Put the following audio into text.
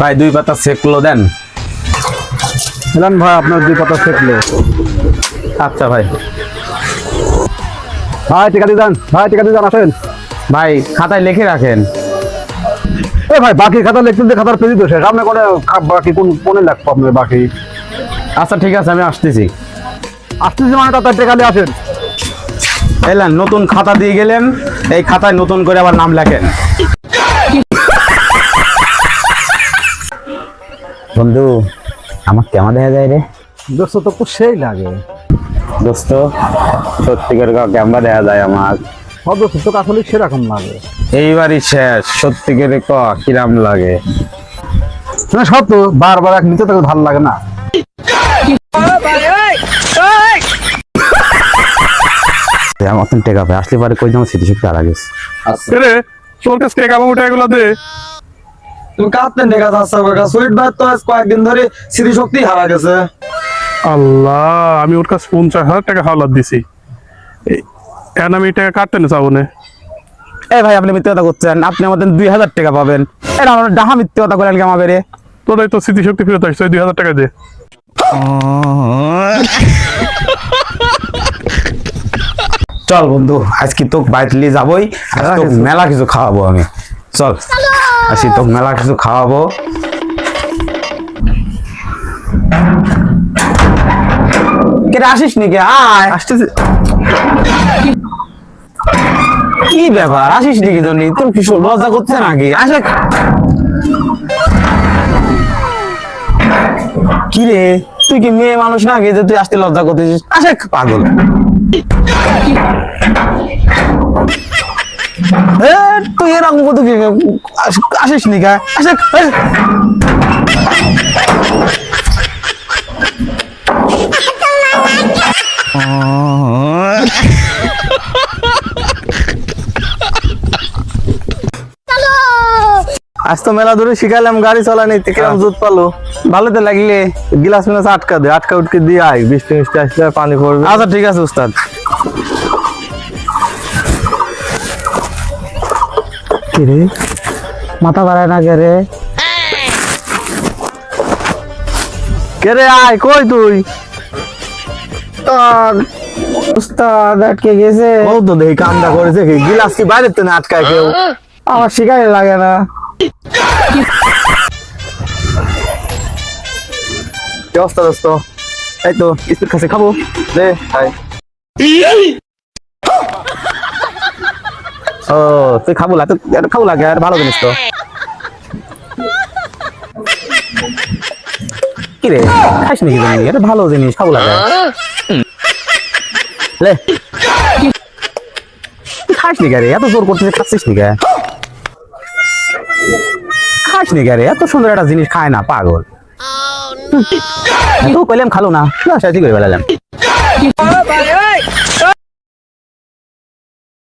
ভাই দুই পাতা সেকলো দেন। মিলান ভাই আপনার দুই পাতা শেখলো আচ্ছা ভাই। ভাই টিকা দিয়ে যান। ভাই টিকা দিয়ে যান আসেন। ভাই খাতায় লিখে রাখেন। এ ভাই বাকি খাতা লিখতে যে খাতার পেজি তো শেষ। আপনি কোনে বাকি কোন কোনে লাগবো আপনার বাকি? আচ্ছা ঠিক আছে আমি আসতেছি। আসতেছি মানে তার টেকা নিয়ে আসেন। এলেন নতুন খাতা দিয়ে গেলেন। এই খাতায় নতুন করে আবার নাম লেখেন। বন্ধু আমার কেমন দেখা যায় রে? দোস্ত তো খুব সেই লাগে। দোস্ত সত্যি করে কেমন দেখা যায় আমার? দোস্ত তো আসলে সেরকম লাগে। এইবারই শেষ সত্যি করে ক কিরাম লাগে। না সব তো বারবার এক নিতে তো ভালো লাগে না। আমার টেকা আসলে পারে কই যেমন স্মৃতিশক্তি হারা গেছে। রে? তোর কাছে টেকা পাবো টাকাগুলো দে। তুমি কাঁদতেন দেখা যাচ্ছে সুইট ভাই তো কয়েকদিন ধরে স্মৃতিশক্তি হারা গেছে। আল্লাহ আমি ওর কাছে পঞ্চাশ হাজার টাকা হাওলাত দিছি। এখন আমি টাকা কাটতে না চাবো না? এই ভাই আপনি মিথ্যে কথা করছেন আপনি আমাদের দুই হাজার টাকা পাবেন। এটা আমার ডাহা মিথ্যে কথা বলেন কি আমাকে তোরাই তো স্মৃতিশক্তি ফেরত আসছে দুই হাজার টাকা দে। চল বন্ধু আজকে তোকে বাইতলি যাবই আজ তোকে মেলা কিছু খাওয়াবো আমি। চল। আজকে তো মেলা কিছু খাওয়াবো। কেটে আসিস নাকি? আয়। আসতেছি। কি ব্যাপার? আসিস নাকি জনি তোর কি সব লজ্জা করছে নাকি? আসে। কি রে তুই কি মেয়ে মানুষ নাকি যে তুই আসতে লজ্জা করতেছিস? আসে পাগল। তুই এরকম কত আসিস নি কা আসে আসে। আজ তো মেলা ধরে শিখাইলাম গাড়ি চালানি কিরম জুত পালো? ভালো তো লাগলে গিলাস মিলাস আটকা দে আটকা উটকে দিয়ে আয় বৃষ্টি মিষ্টি আসলে পানি পড়বে আচ্ছা ঠিক আছে উস্তাদ। কি রে। মাথা বাড়ায় না কে রে। কে রে আয় কই তুই? উস্তাদ উস্তাদ আটকে গেছে। ও তো দেখি কামটা করেছে কি গিলাস কি বাইরে তো না আটকায় কেউ? আমার শিকাই লাগে না। কি অবস্থা দোস্ত? এই তো স্পিড খাসে খাব। দে আয়। ও তুই খাব লাগে খাব লাগে আর ভালো জিনিস তো। কি রে খাইস নাকি তুমি এটা ভালো জিনিস খাব লাগে। লে তুই খাইস নি রে এত জোর করতেছিস খাচ্ছিস নি খাইস নি রে এত সুন্দর একটা জিনিস খায় না পাগল। তো কইলাম খালো না না সাথে করে বেলালাম?